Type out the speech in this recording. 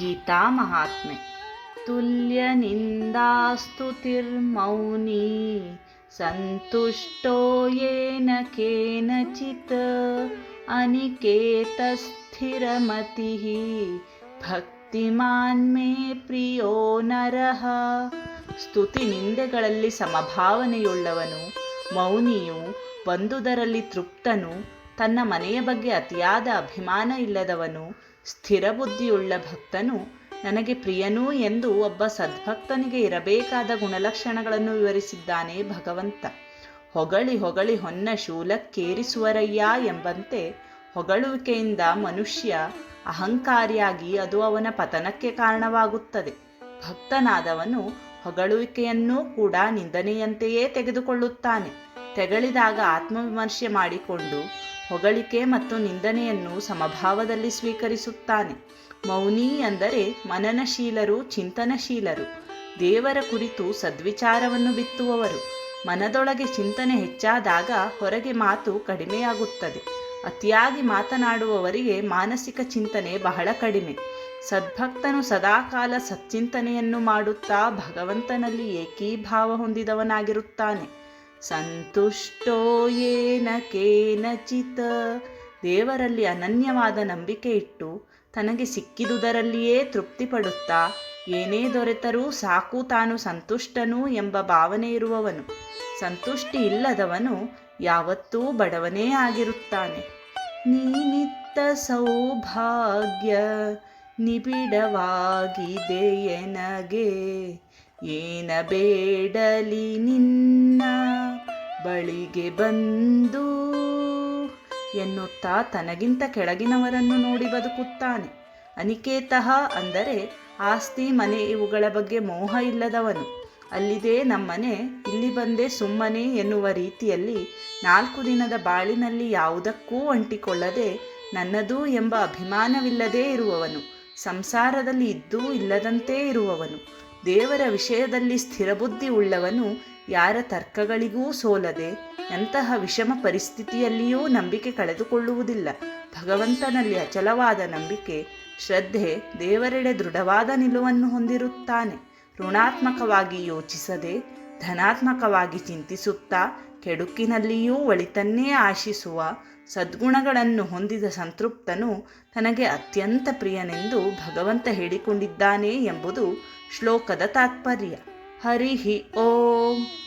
ಗೀತಾ ಮಹಾತ್ಮೆ. ತುಲ್ಯ ನಿಂದಾಸ್ತುತಿರ್ಮೌನಿ ಸಂತುಷ್ಟೋ ಯೇನ ಕೇನಚಿತ್ ಅನಿಕೇತ ಸ್ಥಿರಮತಿ ಭಕ್ತಿಮಾನ್ ಮೇ ಪ್ರಿಯೋ ನರಹ ಸ್ತುತಿ ನಿಂದೆಗಳಲ್ಲಿ ಸಮಭಾವನೆಯುಳ್ಳವನು, ಮೌನಿಯು ಬಂದುದರಲ್ಲಿ ತೃಪ್ತನು, ತನ್ನ ಮನೆಯ ಬಗ್ಗೆ ಅತಿಯಾದ ಅಭಿಮಾನ ಇಲ್ಲದವನು ಸ್ಥಿರಬುದ್ಧಿಯುಳ್ಳ ಭಕ್ತನು ನನಗೆ ಪ್ರಿಯನೂ ಎಂದು ಒಬ್ಬ ಸದ್ಭಕ್ತನಿಗೆ ಇರಬೇಕಾದ ಗುಣಲಕ್ಷಣಗಳನ್ನು ವಿವರಿಸಿದ್ದಾನೆ ಭಗವಂತ. ಹೊಗಳಿ ಹೊಗಳಿ ಹೊನ್ನ ಶೂಲಕ್ಕೇರಿಸುವರಯ್ಯ ಎಂಬಂತೆ ಹೊಗಳುವಿಕೆಯಿಂದ ಮನುಷ್ಯ ಅಹಂಕಾರಿಯಾಗಿ ಅದು ಅವನ ಪತನಕ್ಕೆ ಕಾರಣವಾಗುತ್ತದೆ. ಭಕ್ತನಾದವನು ಹೊಗಳುವಿಕೆಯನ್ನೂ ಕೂಡ ನಿಂದನೆಯಂತೆಯೇ ತೆಗೆದುಕೊಳ್ಳುತ್ತಾನೆ. ತೆಗಳಿದಾಗ ಆತ್ಮವಿಮರ್ಶೆ ಮಾಡಿಕೊಂಡು ಹೊಗಳಿಕೆ ಮತ್ತು ನಿಂದನೆಯನ್ನು ಸಮಭಾವದಲ್ಲಿ ಸ್ವೀಕರಿಸುತ್ತಾನೆ. ಮೌನಿ ಅಂದರೆ ಮನನಶೀಲರು, ಚಿಂತನಶೀಲರು. ದೇವರ ಕುರಿತು ಸದ್ವಿಚಾರವನ್ನು ಬಿತ್ತುವವರು. ಮನದೊಳಗೆ ಚಿಂತನೆ ಹೆಚ್ಚಾದಾಗ ಹೊರಗೆ ಮಾತು ಕಡಿಮೆಯಾಗುತ್ತದೆ. ಅತಿಯಾಗಿ ಮಾತನಾಡುವವರಿಗೆ ಮಾನಸಿಕ ಚಿಂತನೆ ಬಹಳ ಕಡಿಮೆ. ಸದ್ಭಕ್ತನು ಸದಾಕಾಲ ಸಚ್ಚಿಂತನೆಯನ್ನು ಮಾಡುತ್ತಾ ಭಗವಂತನಲ್ಲಿ ಏಕೀಭಾವ ಹೊಂದಿದವನಾಗಿರುತ್ತಾನೆ. ಸಂತುಷ್ಟೋ ಏನ ಕೇನಚಿತ. ದೇವರಲ್ಲಿ ಅನನ್ಯವಾದ ನಂಬಿಕೆ ಇಟ್ಟು ತನಗೆ ಸಿಕ್ಕಿದುದರಲ್ಲಿಯೇ ತೃಪ್ತಿಪಡುತ್ತಾ ಏನೇ ದೊರೆತರೂ ಸಾಕು ತಾನು ಸಂತುಷ್ಟನು ಎಂಬ ಭಾವನೆ ಇರುವವನು. ಸಂತುಷ್ಟಿ ಇಲ್ಲದವನು ಯಾವತ್ತೂ ಬಡವನೇ ಆಗಿರುತ್ತಾನೆ. ನೀನಿತ್ತ ಸೌಭಾಗ್ಯ ನಿಬಿಡವಾಗಿದೆ ಎನಗೆ ಏನ ಬೇಡಲಿ ನಿನ್ನ ಬಳಿಗೆ ಬಂದು ಎನ್ನುತ್ತಾ ತನಗಿಂತ ಕೆಳಗಿನವರನ್ನು ನೋಡಿ ಬದುಕುತ್ತಾನೆ. ಅನಿಕೇತಃ ಅಂದರೆ ಆಸ್ತಿ ಮನೆ ಇವುಗಳ ಬಗ್ಗೆ ಮೋಹ ಇಲ್ಲದವನು. ಅಲ್ಲಿದೆ ನಮ್ಮನೆ, ಇಲ್ಲಿ ಬಂದೆ ಸುಮ್ಮನೆ ಎನ್ನುವ ರೀತಿಯಲ್ಲಿ ನಾಲ್ಕು ದಿನದ ಬಾಳಿನಲ್ಲಿ ಯಾವುದಕ್ಕೂ ಅಂಟಿಕೊಳ್ಳದೆ ನನ್ನದು ಎಂಬ ಅಭಿಮಾನವಿಲ್ಲದೇ ಇರುವವನು. ಸಂಸಾರದಲ್ಲಿ ಇದ್ದೂ ಇಲ್ಲದಂತೆ ಇರುವವನು. ದೇವರ ವಿಷಯದಲ್ಲಿ ಸ್ಥಿರಬುದ್ಧಿ ಉಳ್ಳವನು ಯಾರ ತರ್ಕಗಳಿಗೂ ಸೋಲದೆ ಎಂತಹ ವಿಷಮ ಪರಿಸ್ಥಿತಿಯಲ್ಲಿಯೂ ನಂಬಿಕೆ ಕಳೆದುಕೊಳ್ಳುವುದಿಲ್ಲ. ಭಗವಂತನಲ್ಲಿ ಅಚಲವಾದ ನಂಬಿಕೆ, ಶ್ರದ್ಧೆ ದೇವರೆಡೆ ದೃಢವಾದ ನಿಲುವನ್ನು ಹೊಂದಿರುತ್ತಾನೆ. ಋಣಾತ್ಮಕವಾಗಿ ಯೋಚಿಸದೆ ಧನಾತ್ಮಕವಾಗಿ ಚಿಂತಿಸುತ್ತಾ ಕೆಡುಕಿನಲ್ಲಿಯೂ ಒಳಿತನ್ನೇ ಆಶಿಸುವ ಸದ್ಗುಣಗಳನ್ನು ಹೊಂದಿದ ಸಂತೃಪ್ತನು ತನಗೆ ಅತ್ಯಂತ ಪ್ರಿಯನೆಂದು ಭಗವಂತ ಹೇಳಿಕೊಂಡಿದ್ದಾನೆ ಎಂಬುದು ಶ್ಲೋಕದ ತಾತ್ಪರ್ಯ. ಹರಿ ಓಂ.